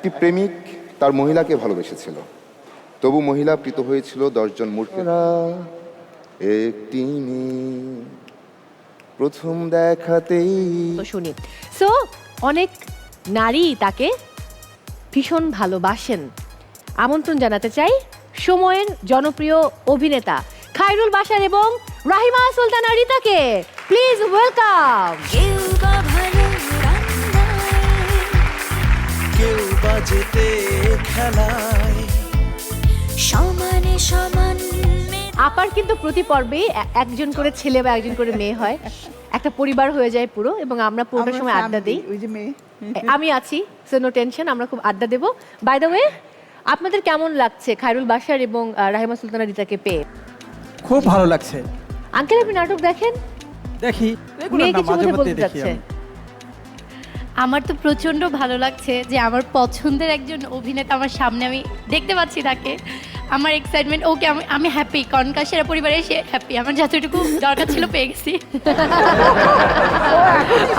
একটি প্রেমিক তার মহিলাকে ভালোবেসেছিল। তবু মহিলা প্রীত হয়েছিল দশজন মূর্খেরা। একটি প্রথম দেখাতেই শুনি। সো অনেক নারী তাকে ভীষণ ভালোবাসেন। আমন্ত্রণ জানাতে চাই সময়ের জনপ্রিয় অভিনেতা খায়রুল বাসার এবং রাহিমা সুলতানা রিতাকে। প্লিজ ওয়েলকাম বাজেতে খেলায়। সমানে সমান মেনে আপার কিন্তু প্রতি পর্বে একজন করে ছেলে বা একজন করে মেয়ে হয়। একটা পরিবার হয়ে যায় পুরো এবং আমরা পুরোটার সময় আড্ডা দিই। ওই যে মেয়ে। আমি আছি সো নো টেনশন আমরা খুব আড্ডা দেবো। বাই দ্য ওয়ে আপনাদের কেমন লাগছে খায়রুল বাশার এবং রাহিমা সুলতানা রিতাকে পেয়ে? খুব ভালো লাগছে। আঙ্কেল আপনি নাটক দেখেন? দেখি মেয়ে কিছু বলতে যাচ্ছে আমার তো প্রচণ্ড ভালো লাগছে যে আমার পছন্দের একজন অভিনেতা আমার সামনে আমি দেখতে পাচ্ছি তাকে। আমার এক্সাইটমেন্ট ওকে আমি আমি হ্যাপি কনকাশেরা পরিবারে এসে হ্যাপি আমার যতটুকু দরকার ছিল পেয়ে গেছি।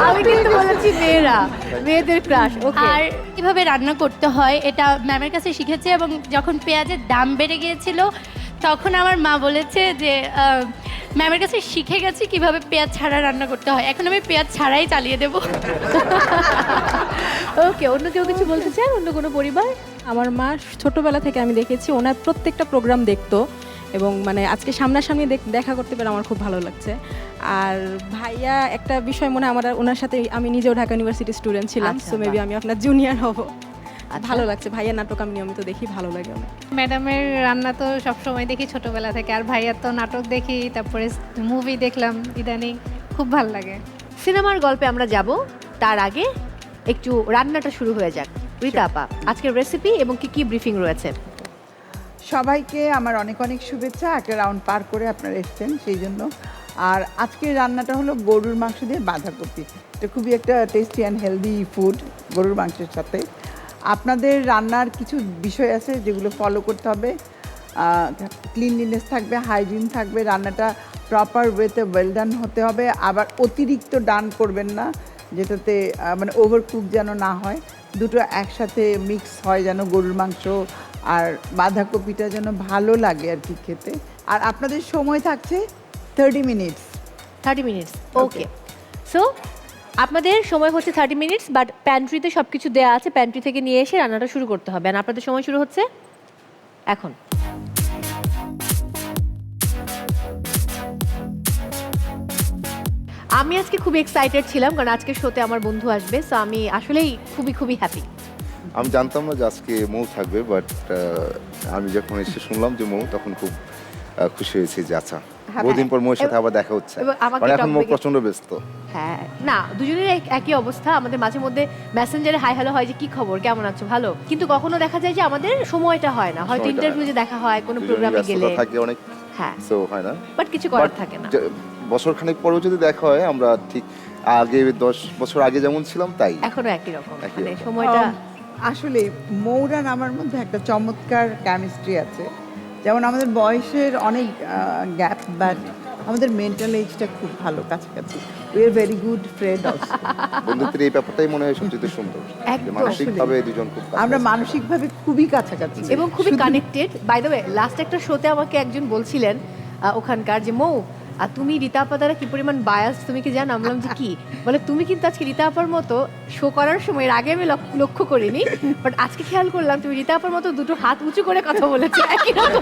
আমি কিন্তু বলেছি মেয়েরা মেয়েদের ক্রাশ ওকে আর কীভাবে রান্না করতে হয় এটা ম্যামের কাছে শিখেছে এবং যখন পেঁয়াজের দাম বেড়ে গিয়েছিল তখন আমার মা বলেছে যে ম্যামের কাছে শিখে গেছি কীভাবে পেঁয়াজ ছাড়া রান্না করতে হয়। এখন আমি পেঁয়াজ ছাড়াই চালিয়ে দেবো। ওকে অন্য কেউ কিছু বলতে চান অন্য কোনো পরিবার? আমার মা ছোটবেলা থেকে আমি দেখেছি ওনার প্রত্যেকটা প্রোগ্রাম দেখতো এবং মানে আজকে সামনাসামনি দেখ- দেখা করতে পেরে আমার খুব ভালো লাগছে। আর ভাইয়া একটা বিষয় মনে হয় আমার ওনার সাথে আমি নিজেও ঢাকা ইউনিভার্সিটি স্টুডেন্ট ছিলাম আচ্ছা, সো মেবি বাহ। আমি আপনার জুনিয়র হব। আচ্ছা। ভালো লাগছে। ভাইয়া নাটক আমি নিয়মিত দেখি ভালো লাগে অনেক। ম্যাডামের রান্না তো সবসময় দেখি ছোটবেলা থেকে আর ভাইয়ার তো নাটক দেখি তারপরে মুভি দেখলাম ইদানিং খুব ভালো লাগে। সিনেমার গল্পে আমরা যাব তার আগে একটু রান্নাটা শুরু হয়ে যাক। রীতা আপা আজকের রেসিপি এবং কি কি ব্রিফিং রয়েছে? সবাইকে আমার অনেক অনেক শুভেচ্ছা একটা রাউন্ড পার করে আপনারা এসছেন সেই জন্য। আর আজকের রান্নাটা হলো গরুর মাংস দিয়ে বাঁধাকপি। এটা খুবই একটা টেস্টি অ্যান্ড হেলদি ফুড গরুর মাংসের সাথে। আপনাদের রান্নার কিছু বিষয় আছে যেগুলো ফলো করতে হবে। ক্লিনলিনেস থাকবে হাইজিন থাকবে রান্নাটা প্রপার ওয়েতে ওয়েল ডান হতে হবে। আবার অতিরিক্ত ডান করবেন না যেটাতে মানে ওভারকুক যেন না হয়। দুটো একসাথে মিক্স হয় যেন গরুর মাংস আর বাঁধাকপিটা যেন ভালো লাগে আর কি খেতে। আর আপনাদের সময় থাকছে thirty minutes thirty minutes okay so আপনাদের সময় হচ্ছে থার্টি মিনিটস বাট প্যান্ট্রিতে সব কিছু দেওয়া আছে। প্যান্ট্রি থেকে নিয়ে এসে রান্নাটা শুরু করতে হবে। আপনাদের সময় শুরু হচ্ছে এখন। আমি আজকে খুবই এক্সাইটেড ছিলাম, কারণ আজকে শোতে আমার বন্ধু আসবে সো আমি আসলেই খুবই খুবই হ্যাপি আমি জানতাম না যে আজকে মৌ থাকবে বাট আমি যখন এসে শুনলাম যে মৌ, তখন খুব খুশি হয়েছি যে আচ্ছা বহুদিন পর মৌর সাথে আবার দেখা হচ্ছে। মানে এখন মৌ টপিকে- প্রচণ্ড ব্যস্ত। হ্যাঁ না দুজনের একই অবস্থা। আমাদের মাঝে মধ্যে মেসেঞ্জারে হাই হ্যালো হয় যে কি খবর কেমন আছো ভালো? কিন্তু কখনো দেখা যায় যে আমাদের সময়টা হয় না। হয়তো ইন্টারভিউ যে দেখা হয় কোনো প্রোগ্রামে গেলে। থাকে অনেক হ্যাঁ। সো হয় না। বাট কিছু করার থাকে না। বছর খানেক পরেও যদি দেখা হয় আমরা ঠিক আগে দশ বছর আগে যেমন ছিলাম তাই। এখনও একই রকম। মানে সময়টা আসলে মৌরান আমার মধ্যে একটা চমৎকার কেমিস্ট্রি আছে। যেমন আমাদের বয়সের অনেক গ্যাপ বাট আমাদের মেন্টাল এজটা খুব ভালো কাছাকাছি। We are very good friend also বন্ধুত্বের এই ব্যাপারটাই মনে হয় সবচেয়ে সুন্দর। মানসিকভাবে দুজন খুব আমরা মানসিকভাবে খুবই কাছাকাছি। এবং খুবই connected by the way last একটা শোতে আমাকে একজন বলছিলেন ওখানকার যে মৌ আর তুমি রীতা আপা দ্বারা কি পরিমাণ বায়াস তুমি কি জানো? আমলাম যে কি? বলে তুমি কিন্তু আজকে রীতা আপার মতো শো করার সময় এর আগে আমি লক্ষ- লক্ষ্য করিনি বাট আজকে খেয়াল করলাম তুমি রীতা আপার মতো দুটো হাত উঁচু করে কথা বলেছ। একই রকম।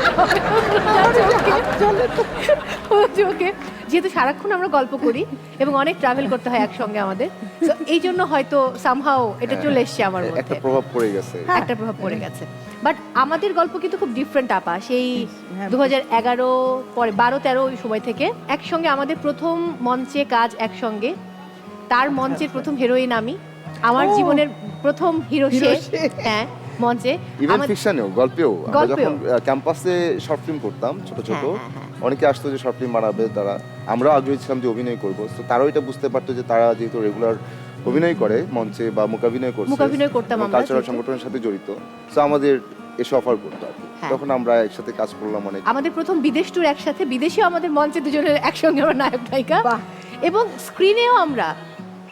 যেহেতু সারাক্ষণ আমরা গল্প করি এবং অনেক ট্রাভেল করতে হয় একসঙ্গে আমাদের তো এই জন্য হয়তো সামহাও এটা চলে এসছে আমার একটা প্রভাব পড়ে গেছে। একটা প্রভাব পড়ে গেছে। বাট আমাদের গল্প কিন্তু খুব ডিফারেন্ট আপা। সেই হ্যাঁ, দু হাজার এগারো পরে বারো তেরো ওই সময় থেকে একসঙ্গে আমাদের প্রথম মঞ্চে কাজ একসঙ্গে। তার মঞ্চের প্রথম হিরোইন আমি। আমার জীবনের প্রথম হিরো সে। হ্যাঁ। মঞ্চে। ইভেন ফিকশনেও গল্পেও। আমরা যখন ক্যাম্পাসে শর্ট ফিল্ম করতাম ছোট ছোট হ্যাঁ, হ্যাঁ, হ্যাঁ। অনেকে আসতো যে শর্ট ফিল্ম বানাবে তারা। আমরা আগ্রহী ছিলাম যে অভিনয় করব। তো তারাও এটা বুঝতে পারতো যে তারা যেহেতু রেগুলার অভিনয় করে মঞ্চে বা মুখাভিনয় করছে মূকাভিনয় করতাম আমরা কালচারাল সংগঠনের সাথে জড়িত। তো আমাদের এসে অফার করতো আর। তখন আমরা একসাথে কাজ করলাম অনেক। আমাদের প্রথম বিদেশ ট্যুর একসাথে বিদেশেও আমাদের মঞ্চে দুজনের একসঙ্গে আমরা নায়ক নায়িকা। বাহ। এবং স্ক্রিনেও আমরা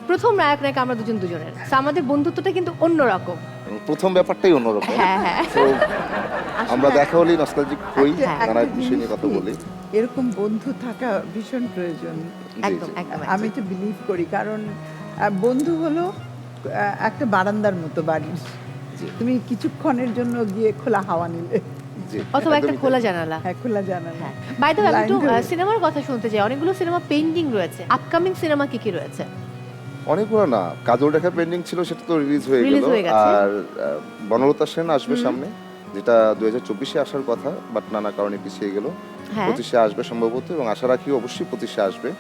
প্রথম নায়ক নায়িকা আমরা দুজন দুজনের। আমাদের বন্ধুত্বটা কিন্তু অন্যরকম। প্রথম ব্যাপারটাই অন্যরকম। হ্যাঁ, হ্যাঁ। তো আমরা দেখা হলেই নস্টালজিক হই একটা- নানা বিষয় নিয়ে কথা বলি। এরকম বন্ধু থাকা ভীষণ প্রয়োজন। আমি তো বিলিভ করি কারণ বন্ধু হলো একটা বারান্দার মতো বাড়ির তুমি কিছুক্ষণের জন্য গিয়ে খোলা হাওয়া নিলে। জি, অথবা একটা খোলা জানালা। হ্যাঁ খোলা জানালা। বাই দ্য একটু সিনেমার কথা শুনতে চাই। অনেকগুলো সিনেমা পেন্ডিং রয়েছে। আপকামিং সিনেমা কি কি রয়েছে? অনেকগুলো না কাজল রেখা পেন্ডিং ছিল সেটা তো রিলিজ হয়ে Release গেল। হয়ে গেছে। আর আহ, বনলতা সেন আসবে সামনে যেটা দুই হাজার চব্বিশে আসার কথা বাট নানা কারণে পিছিয়ে গেল। হ্যাঁ। পঁচিশে আসবে সম্ভবত এবং আশা রাখি অবশ্যই পঁচিশে আসবে।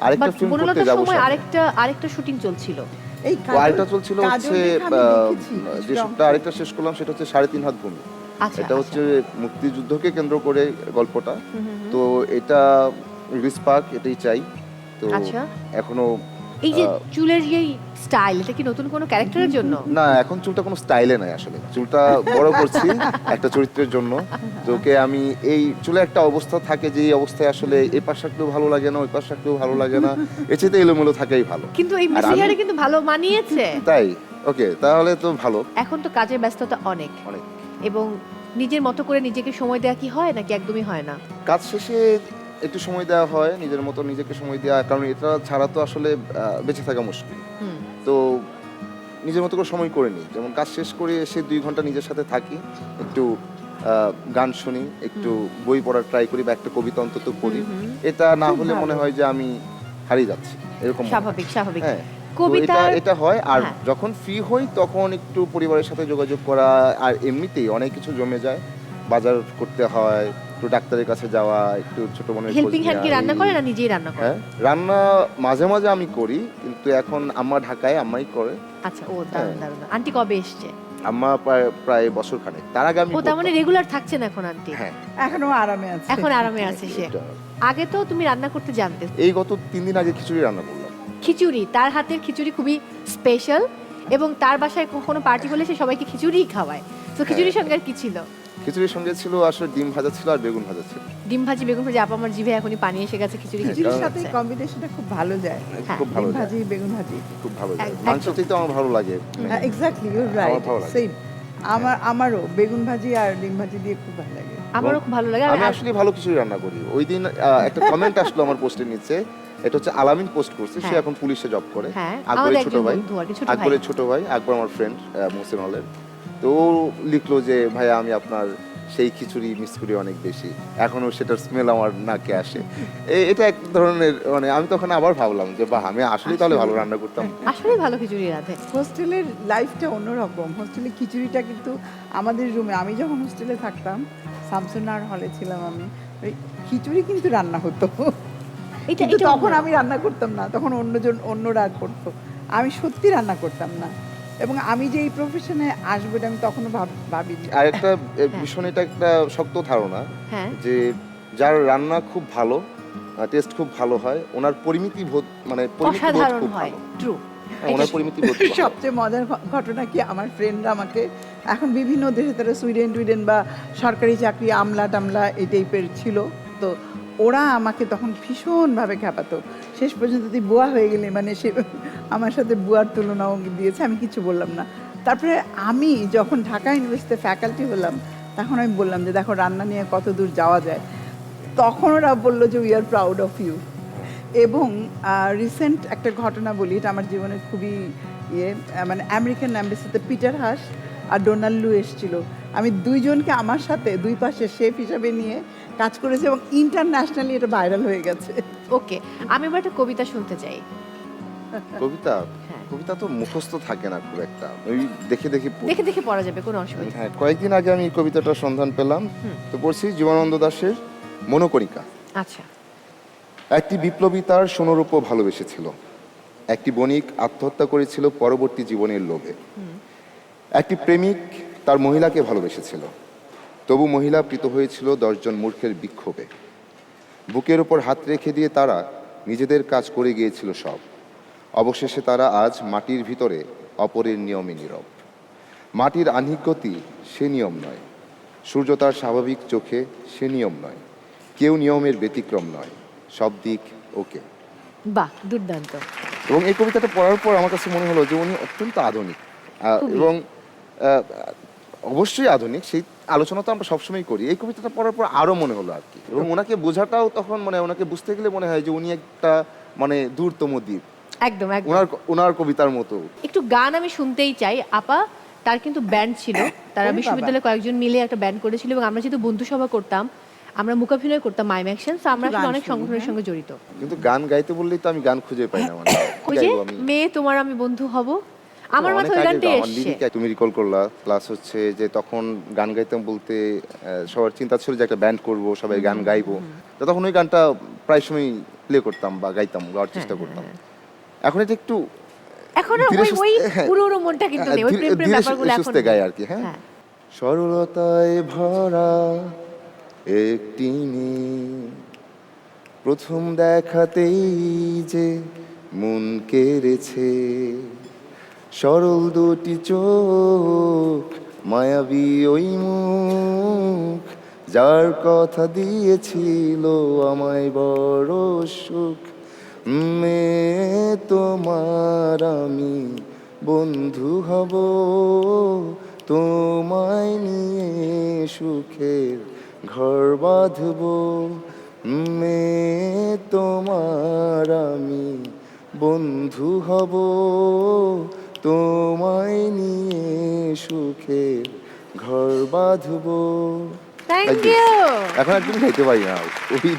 আরেকটা বাট ফিল্ম করতে বনলতার যাব সময় সামনে। আরেকটা আরেকটা শুটিং চলছিল। এই ও কাজল- আরেকটা চলছিল কাজল হচ্ছে রেখা আমি আহ, দেখেছি, যে শুটটা আরেকটা শেষ করলাম সেটা হচ্ছে সাড়ে তিন হাত ভূমি। আচ্ছা এটা হচ্ছে মুক্তিযুদ্ধকে কেন্দ্র করে গল্পটা। তো এটা রিলিজ পাক এটাই চাই। তো আচ্ছা। এখনও এই যে চুলের যে স্টাইল এটা কি নতুন কোনো ক্যারেক্টারের জন্য? না এখন চুলটা কোনো স্টাইলে নাই আসলে। চুলটা বড় করছি একটা চরিত্রের জন্য। তোকে আমি এই চুলে একটা অবস্থা থাকে যে এই অবস্থায় আসলে এই পাশ রাখলেও ভালো লাগে না ওই পাশ রাখলেও ভালো লাগে না। চাইতে এলোমেলো থাকাই ভালো। কিন্তু এই আর মিসি আমি- হেয়ারে কিন্তু ভালো মানিয়েছে। তাই? ওকে তাহলে তো ভালো। এখন তো কাজের ব্যস্ততা অনেক। অনেক। এবং নিজের মতো করে নিজেকে সময় দেওয়া কি হয় নাকি একদমই হয় না? কাজ শেষে একটু সময় দেওয়া হয় নিজের মতো নিজেকে সময় দেওয়া কারণ এটা ছাড়া তো আসলে বেঁচে থাকা মুশকিল। তো নিজের মতো করে সময় করে নিই যেমন কাজ শেষ করে এসে দুই ঘণ্টা নিজের সাথে থাকি একটু গান শুনি একটু বই পড়ার ট্রাই করি বা একটা কবিতা অন্তত পড়ি। এটা না হলে মনে হয় যে আমি হারিয়ে যাচ্ছি। এরকম স্বাভাবিক স্বাভাবিক। হ্যাঁ এটা হয়। আর হ্যাঁ। যখন ফ্রি হই তখন একটু পরিবারের সাথে যোগাযোগ করা আর এমনিতেই অনেক কিছু জমে যায়। বাজার করতে হয় একটু ডাক্তারের কাছে যাওয়া একটু ছোট খোঁজ হেল্পিং হ্যান্ড কি রান্না করে না নিজেই রান্না করে? হ্যাঁ রান্না মাঝে মাঝে আমি করি কিন্তু এখন আম্মা ঢাকায় আম্মাই করে। আচ্ছা ও দারুণ হ্যাঁ। দারুণ। আন্টি কবে এসছে? আম্মা প্রায় প্রায় বছর খানেক। তার আগে আমি ও তার মানে রেগুলার থাকছেন এখন আন্টি? হ্যাঁ। এখনও আরামে আছে। এখন আরামে আছে সে। আগে তো তুমি রান্না করতে জানতে। এই গত তিন দিন আগে খিচুড়ি রান্না করলাম। খিচুড়ি তার হাতের খিচুড়ি খুবই স্পেশাল এবং তার বাসায় কোনো পার্টি হলে সে সবাইকে খিচুড়িই খাওয়ায়। তো খিচুড়ির সঙ্গে আর কি ছিল? খিচুড়ির সঙ্গে ছিল আসলে ডিম ভাজা ছিল আর বেগুন ভাজা ছিল। ডিম ভাজি বেগুন ভাজি আপা আমার জিভে এখনই পানি এসে গেছে খিচুড়ি হ্যাঁ, খিচুড়ির সাথে কম্বিনেশনটা খুব ভালো যায়। হ্যাঁ, খুব ভালো ভাজি বেগুন ভাজি। খুব ভালো লাগে একদম। মাংস চাইতে আমার ভালো লাগে। হ্যাঁ এক্স্যাক্টলি ইউ রাইট সেম আমার আমারও বেগুন ভাজি আর ডিম ভাজি দিয়ে খুব ভালো লাগে। আমারও খুব ভালো লাগে। আমি আসলে ভালো কিছু রান্না করি। ওই দিন আহ, একটা কমেন্ট আসলো আমার পোস্টের নিচে। এটা হচ্ছে আলামিন পোস্ট করছে সে হ্যাঁ। এখন পুলিশে জব করে। হ্যাঁ, আকবরের ছোট ভাই। বন্ধু আর কি, ছোট ভাই। আকবরের ছোট ভাই আকবর আমার ফ্রেন্ড মোহসেন হলের। তো ও লিখলো যে ভাই আমি আপনার সেই খিচুড়ি মিস করি অনেক বেশি। এখনও সেটার স্মেল আমার নাকে আসে। এ- এটা এক ধরনের মানে আমি তখন আবার ভাবলাম যে বাহ আমি আসলেই তাহলে ভালো রান্না করতাম। আসলে ভালো খিচুড়ি রাধে। হোস্টেলের লাইফটা অন্যরকম। হোস্টেলে খিচুড়িটা কিন্তু আমাদের রুমে আমি যখন হোস্টেলে থাকতাম শামসুনার হলে ছিলাম আমি ওই খিচুড়ি কিন্তু রান্না হতো। এটা কিন্তু তখন আমি রান্না করতাম না তখন অন্যজন অন্যরা করতো। আমি সত্যি রান্না করতাম না। এবং আমি যে এই প্রফেশনে আসব এটা আমি তখনও ভাব- ভাবিনি। আর একটা ভীষণ এটা একটা শক্ত ধারণা হ্যাঁ। যে যার রান্না খুব ভালো টেস্ট খুব ভালো হয় ওনার পরিমিতি বোধ মানে পরিমিতি বোধ অসাধারণ খুব হয়। ভালো। ট্রু হ্যাঁ, ওনার পরিমিতি বোধ সবচেয়ে মজার ঘটনা কি আমার ফ্রেন্ডরা আমাকে এখন বিভিন্ন দেশে তারা সুইডেন টুইডেন বা সরকারি চাকরি আমলা টামলা এই টাইপের ছিল। তো ওরা আমাকে তখন ভীষণভাবে খেপাতো শেষ পর্যন্ত তুই বুয়া হয়ে গেলি মানে সে আমার সাথে বুয়ার তুলনাও দিয়েছে, আমি কিছু বললাম না। তারপরে আমি যখন ঢাকা ইউনিভার্সিটিতে ফ্যাকাল্টি হলাম, তখন আমি বললাম যে, দেখো, রান্না নিয়ে কত দূর যাওয়া যায়। তখন ওরা বলল যে we are proud of you এবং রিসেন্ট একটা ঘটনা বলি, এটা আমার জীবনের খুবই ইয়ে মানে আমেরিকান অ্যাম্বাসিতে পিটার হাস আর ডোনাল্ড লু এসেছিল। আমি দুইজনকে আমার সাথে, দুই পাশে শেফ হিসাবে নিয়ে কাজ করেছি এবং ইন্টারন্যাশনালি এটা ভাইরাল হয়ে গেছে। ওকে আমি এবার একটা কবিতা শুনতে চাই। কবিতা? হ্যাঁ। কবিতা তো মুখস্থ থাকে না খুব একটা। ওই দেখে দেখে দেখে দেখে পড়া যাবে কোনো অসুবিধা নেই। হ্যাঁ কয়েকদিন আগে আমি এই কবিতাটার সন্ধান পেলাম। তো পড়ছি জীবনানন্দ দাশের মনোকরিকা আচ্ছা। একটি বিপ্লবী তার সোনরূপ ভালোবেসেছিল। একটি বণিক আত্মহত্যা করেছিল পরবর্তী জীবনের লোভে। একটি প্রেমিক তার মহিলাকে ভালোবেসেছিল। তবু মহিলা প্রীত হয়েছিল দশজন মূর্খের বিক্ষোভে। বুকের ওপর হাত রেখে দিয়ে তারা নিজেদের কাজ করে গিয়েছিল সব। অবশেষে তারা আজ মাটির ভিতরে অপরের নিয়মে নীরব। মাটির আহ্নিক গতি সে নিয়ম নয়। সূর্য তার স্বাভাবিক চোখে সে নিয়ম নয়। কেউ নিয়মের ব্যতিক্রম নয়। সব দিক ওকে। বাহ দুর্দান্ত। এবং এই কবিতাটা পড়ার পর আমার কাছে মনে হলো যে উনি অত্যন্ত আধুনিক। এবং অবশ্যই আধুনিক। সেই আলোচনা তো আমরা সবসময় করি। এই কবিতাটা পড়ার পর আরও মনে হলো আর কি। এবং ওনাকে বোঝাটাও তখন মানে ওনাকে বুঝতে গেলে মনে হয় যে উনি একটা মানে দূরতম দ্বীপ। একদম একদম। ওনার ওনার কবিতার মতো। একটু গান আমি শুনতেই চাই। আপা তার কিন্তু ব্যান্ড ছিল। তারা বিশ্ববিদ্যালয়ে কয়েকজন মিলে একটা ব্যান্ড করেছিল এবং আমরা যেহেতু বন্ধু সভা করতাম আমরা মুখাভিনয় করতাম মাইম অ্যাকশন আমরা আসলে অনেক সংগঠনের হ্যাঁ। সঙ্গে জড়িত। কিন্তু গান গাইতে বললেই তো আমি গান খুঁজে পাই না মানে। গাইবো মেয়ে তোমার আমি বন্ধু হব। আমার মাথায় ওই আমার এসছে। তুমি রিকল করলা প্লাস হচ্ছে যে তখন গান গাইতাম বলতে সবার চিন্তা ছিল যে একটা ব্যান্ড করব সবাই গান গাইবো। তো তখন ওই গানটা প্রায় সময় প্লে করতাম বা গাইতাম গাওয়ার চেষ্টা হ্যাঁ, করতাম। এখন এটা একটু এখন ওই ওই হ্যাঁ, পুরো মনটা কিন্তু নেই ওই প্রেম প্রেম ব্যাপারগুলো এখন নেই। আর কি হ্যাঁ। হ্যাঁ। সরলতায় ভরা একটি প্রথম দেখাতেই যে মন কেড়েছে। সরল দুটি চোখ, মায়াবী ওই মুখ, যার কথা দিয়েছিল আমায় বড় সুখ। মে তোমার আমি বন্ধু হব, তোমায় নিয়ে সুখের ঘর বাঁধব। মে তোমার আমি বন্ধু হব তোমায় নিয়ে সুখের ঘর বাঁধব। থ্যাংক ইউ এখন একদম খাইতে পারি না। ওই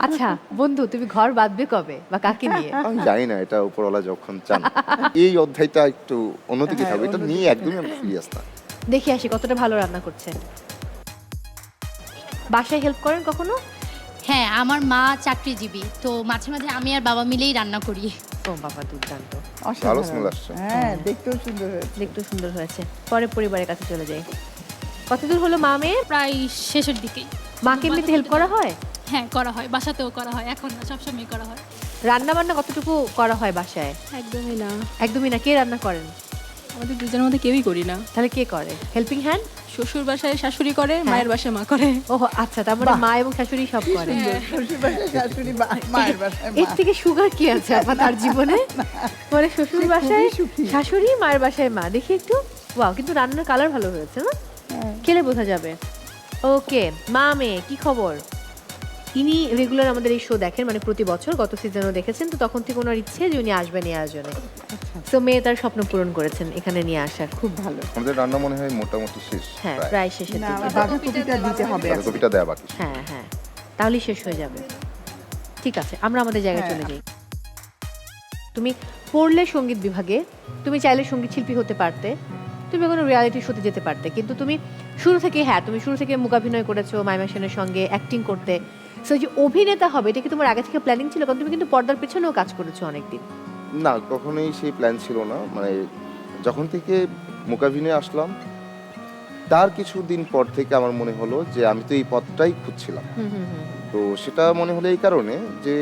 আচ্ছা বন্ধু তুমি ঘর বাঁধবে কবে? বা কাকে নিয়ে? আমি জানি না এটা উপরওয়ালা যখন চান। এই অধ্যায়টা একটু অন্যদিকে থাকবে এটা নিয়ে একদমই আমি সিরিয়াস না। দেখে আসি কতটা ভালো রান্না করছেন। বাসায় হেল্প করেন কখনো? হ্যাঁ আমার মা চাকরিজীবী তো মাঝে মাঝে আমি আর বাবা মিলেই রান্না করি। ও বাবা দুর্দান্ত। আসছে। হ্যাঁ দেখতেও সুন্দর হয়েছে। দেখতে সুন্দর হয়েছে। পরে পরিবারের কাছে চলে যাই। কতদূর হলো মা মেয়ে প্রায় শেষের দিকেই। মাকে এমনিতে হেল্প করা হয়? হ্যাঁ করা হয়। বাসাতেও করা হয়। এখন না সবসময় করা হয়। রান্না বান্না কতটুকু করা হয় বাসায়? একদমই না। একদমই না। কে রান্না করেন? আমাদের দুজনের মধ্যে কেউই করি না। তাহলে কে করে? হেল্পিং হ্যান্ড শ্বশুর বাসায় শাশুড়ি করে মায়ের বাসায় মা করে। ও আচ্ছা তার মানে মা এবং শাশুড়ি সব করে। শ্বশুর বাসায় শাশুড়ি মায়ের বাসায় এর থেকে সুগার কি আছে আপা তার জীবনে? মানে শ্বশুর বাসায় শাশুড়ি মায়ের বাসায় মা। দেখি একটু। ওয়াও কিন্তু রান্নার কালার ভালো হয়েছে না? হ্যাঁ। খেলে বোঝা যাবে। ওকে মা মেয়ে কি খবর? ইনি রেগুলার আমাদের এই শো দেখেন মানে প্রতি বছর গত সিজনও দেখেছেন তো তখন থেকে ওনার ইচ্ছে যে উনি আসবেন এই আয়োজনে। তো মেয়ে তার স্বপ্ন পূরণ করেছেন এখানে নিয়ে আসার খুব ভালো। আমাদের রান্না মনে হয় মোটামুটি শেষ হ্যাঁ প্রায়। শেষের দিকে। বাঁধাকপিটা দিতে হবে। বাঁধাকপিটা দেয়া বাকি। হ্যাঁ হ্যাঁ। তাহলেই শেষ হয়ে যাবে। ঠিক আছে আমরা আমাদের জায়গায় হ্যাঁ। চলে যাই। তুমি পড়লে সংগীত বিভাগে তুমি চাইলে সংগীত শিল্পী হতে পারতে তুমি কোনো রিয়ালিটি শোতে যেতে পারতে কিন্তু তুমি শুরু থেকে হ্যাঁ তুমি শুরু থেকে মুখাভিনয় করেছ মাইমা সেনের সঙ্গে অ্যাক্টিং করতে। সো যে অভিনেতা হবে এটা কি তোমার আগে থেকে প্ল্যানিং ছিল? কারণ তুমি কিন্তু পর্দার পেছনেও কাজ করেছ অনেকদিন। না কখনোই সেই প্ল্যান ছিল না। মানে যখন থেকে মোকাভিনয়ে আসলাম তার কিছুদিন পর থেকে আমার মনে হলো যে আমি তো এই পথটাই খুঁজছিলাম। তো সেটা মনে হলো এই কারণে যে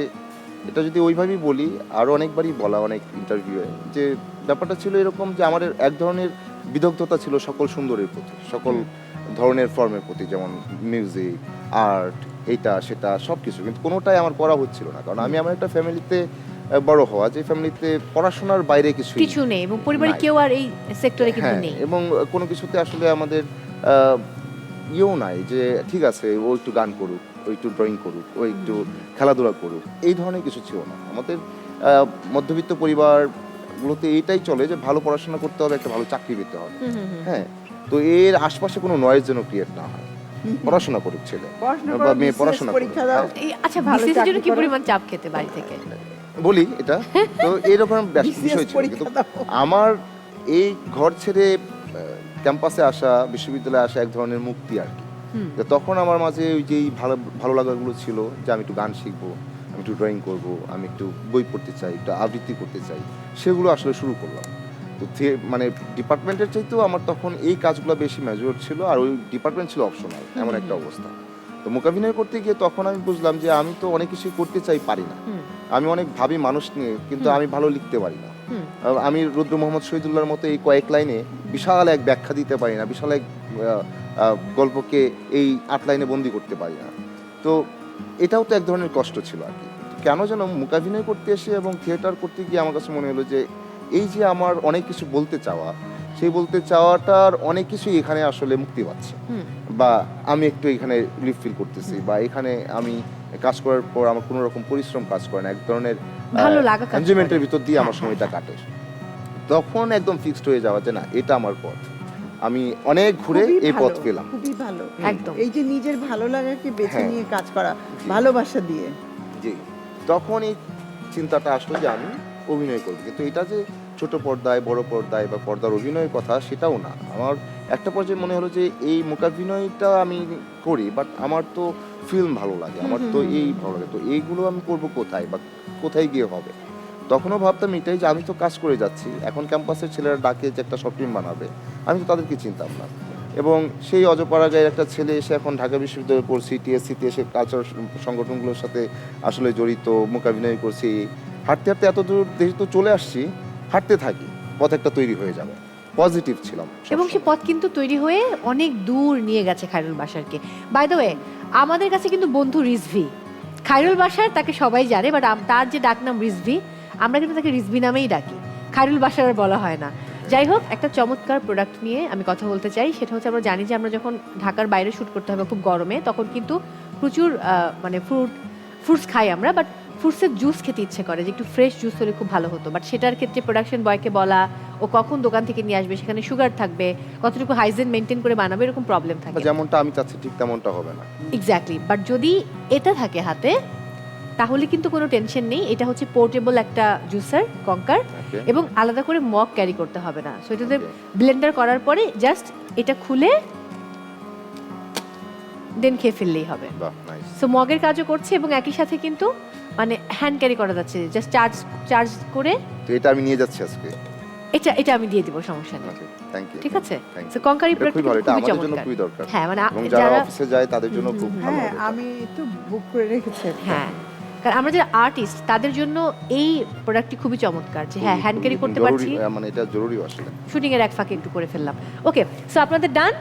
এটা যদি ওইভাবেই বলি আরও অনেকবারই বলা অনেক ইন্টারভিউয়ে যে ব্যাপারটা ছিল এরকম যে আমার এক ধরনের বিদগ্ধতা ছিল সকল সুন্দরের প্রতি সকল ধরনের ফর্মের প্রতি যেমন মিউজিক আর্ট এইটা সেটা সব কিছু কিন্তু কোনোটাই আমার পড়া হচ্ছিল না। কারণ আমি আমার একটা ফ্যামিলিতে বড় হওয়া যে ফ্যামিলিতে পড়াশোনার বাইরে কিছু কিছু নেই এবং পরিবারে কেউ আর এই সেক্টরে কিন্তু হ্যাঁ নেই। এবং কোনো কিছুতে আসলে আমাদের ইয়েও নাই যে ঠিক আছে ও একটু গান করুক ও একটু ড্রয়িং করুক ও একটু খেলাধুলা করুক এই ধরনের কিছু ছিল না। আমাদের মধ্যবিত্ত পরিবারগুলোতে এইটাই চলে যে ভালো পড়াশোনা করতে হবে একটা ভালো চাকরি পেতে হবে। হ্যাঁ তো এর আশপাশে কোনো নয়েজ যেন ক্রিয়েট না হয়। পড়াশোনা করুক ছেলে। বা মেয়ে পড়াশোনা করুক। আচ্ছা বিসিএস জন্য কি পরিমাণ চাপ খেতে বাড়ি থেকে? বলি এটা? তো এরকম বিষয় ছিল। কিন্তু আমার এই ঘর ছেড়ে ক্যাম্পাসে আসা বিশ্ববিদ্যালয়ে আসা এক ধরনের মুক্তি আর কি। তো তখন আমার মাঝে ওই যে ভালো ভালো লাগাগুলো ছিল যে আমি একটু গান শিখব আমি একটু ড্রয়িং করব আমি একটু বই পড়তে চাই একটু আবৃত্তি করতে চাই সেগুলো আসলে শুরু করলাম। মানে ডিপার্টমেন্টের চাইতেও আমার তখন এই কাজগুলো বেশি মেজর ছিল আর ওই ডিপার্টমেন্ট ছিল অপশনাল এমন একটা অবস্থা। তো মোকাবিনয় করতে গিয়ে তখন আমি বুঝলাম যে আমি তো অনেক কিছু করতে চাই পারি না। আমি অনেক ভাবি মানুষ নিয়ে কিন্তু আমি ভালো লিখতে পারি না। আমি রুদ্র মোহাম্মদ শহীদুল্লাহর মতো এই কয়েক লাইনে বিশাল এক ব্যাখ্যা দিতে পারি না বিশাল এক গল্পকে এই আট লাইনে বন্দি করতে পারি না। তো এটাও তো এক ধরনের কষ্ট ছিল আর কি। কেন যেন মুকাভিনয় করতে এসে এবং থিয়েটার করতে গিয়ে আমার কাছে মনে হলো যে এই যে আমার অনেক কিছু বলতে চাওয়া সেই বলতে চাওয়াটার অনেক কিছুই এখানে আসলে মুক্তি পাচ্ছে। বা আমি একটু এখানে রিলিফ ফিল করতেছি বা এখানে আমি কাজ করার পর আমার কোনো রকম পরিশ্রম কাজ করে না এক ধরনের ভালো লাগা এনজয়মেন্টের ভিতর দিয়ে আমার সময়টা কাটে। তখন একদম ফিক্সড হয়ে যাওয়া যে না এটা আমার পথ। আমি অনেক ঘুরে এই পথ পেলাম। খুবই ভালো। একদম। এই যে নিজের ভালো লাগাকে বেছে হ্যাঁ। নিয়ে কাজ করা ভালোবাসা দিয়ে। জি। তখন এই চিন্তাটা আসলো যে আমি অভিনয় করব। কিন্তু এটা যে ছোট পর্দায় বড় পর্দায় বা পর্দার অভিনয়ের কথা সেটাও না। আমার একটা পর্যায়ে মনে হলো যে এই মোকাভিনয়টা আমি করি বাট আমার তো ফিল্ম ভালো লাগে। আমার তো এই ভালো লাগে। তো এইগুলো আমি করব কোথায় বা কোথায় গিয়ে হবে? তখনও ভাবতাম এটাই যে আমি তো কাজ করে যাচ্ছি। এখন ক্যাম্পাসের ছেলেরা ডাকে যে একটা শর্ট ফিল্ম বানাবে। আমি তো তাদেরকে চিনতাম না। এবং সেই অজপাড়া গায়ের একটা ছেলে এসে এখন ঢাকা বিশ্ববিদ্যালয়ে পড়ছি টিএসসিতে এসে কালচার সংগঠনগুলোর সাথে আসলে জড়িত মোকাবিনয় করছি। হাঁটতে হাঁটতে এত দূর দেশে তো চলে আসছি, হাঁটতে থাকি, পথ একটা তৈরি হয়ে যাবে। পজিটিভ ছিলাম এবং সে পথ কিন্তু তৈরি হয়ে অনেক দূর নিয়ে গেছে খায়রুল বাসারকে বাই দ্য ওয়ে আমাদের কাছে কিন্তু বন্ধু রিজভি। খায়রুল বাসার তাকে সবাই জানে বাট তার যে ডাকনাম রিজভি, আমরা কিন্তু তাকে রিজভি নামেই ডাকি। খায়রুল বাসার আর বলা হয় না। যাই হোক, একটা চমৎকার প্রোডাক্ট নিয়ে আমি কথা বলতে চাই। সেটা হচ্ছে আমরা জানি যে আমরা যখন ঢাকার বাইরে শ্যুট করতে হবে খুব গরমে, তখন কিন্তু প্রচুর মানে ফ্রুট ফ্রুটস খাই আমরা বাট ফ্রুটসের জুস খেতে ইচ্ছে করে যে একটু ফ্রেশ জুস হলে খুব ভালো হতো। বাট সেটার ক্ষেত্রে প্রোডাকশন বয়কে বলা ও কখন দোকান থেকে নিয়ে আসবে সেখানে সুগার থাকবে কতটুকু হাইজেন মেনটেন করে বানাবে এরকম প্রবলেম থাকে। যেমনটা আমি চাচ্ছি ঠিক তেমনটা হবে না। এক্স্যাক্টলি বাট যদি এটা থাকে হাতে তাহলে কিন্তু কোনো টেনশন নেই। এটা হচ্ছে পোর্টেবল একটা জুসার কঙ্কার এবং আলাদা করে মগ ক্যারি করতে হবে না। সো এটাতে ব্লেন্ডার করার পরে জাস্ট এটা খুলে দেন খেয়ে ফেললেই হবে। সো মগের কাজও করছে এবং একই সাথে কিন্তু মানে হ্যান্ড ক্যারি করা যাচ্ছে জাস্ট চার্জ চার্জ করে? তো এটা আমি নিয়ে যাচ্ছি আজকে। এটা এটা আমি দিয়ে দিব সমস্যা নেই। থ্যাংক ইউ ঠিক আছে? সো কঙ্কারি প্রোডাক্ট খুব ভালো এটা আমাদের জন্য খুবই দরকার। হ্যাঁ মানে যারা অফিসে যায় তাদের জন্য খুব ভালো হ্যাঁ আমি একটু বুক করে রেখেছি হ্যাঁ কারণ আমরা যারা আর্টিস্ট তাদের জন্য এই প্রোডাক্টটি খুবই চমৎকার যে হ্যাঁ হ্যান্ড ক্যারি করতে পারছি। হ্যাঁ, মানে এটা জরুরি আসলে। শুটিং এর এক ফাঁকে একটু করে ফেললাম। ওকে সো আপনাদের ডান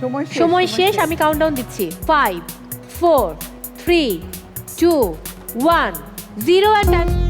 সময় সময় শেষ আমি কাউন্টডাউন দিচ্ছি। 5 4 3 2 one, zero and 10.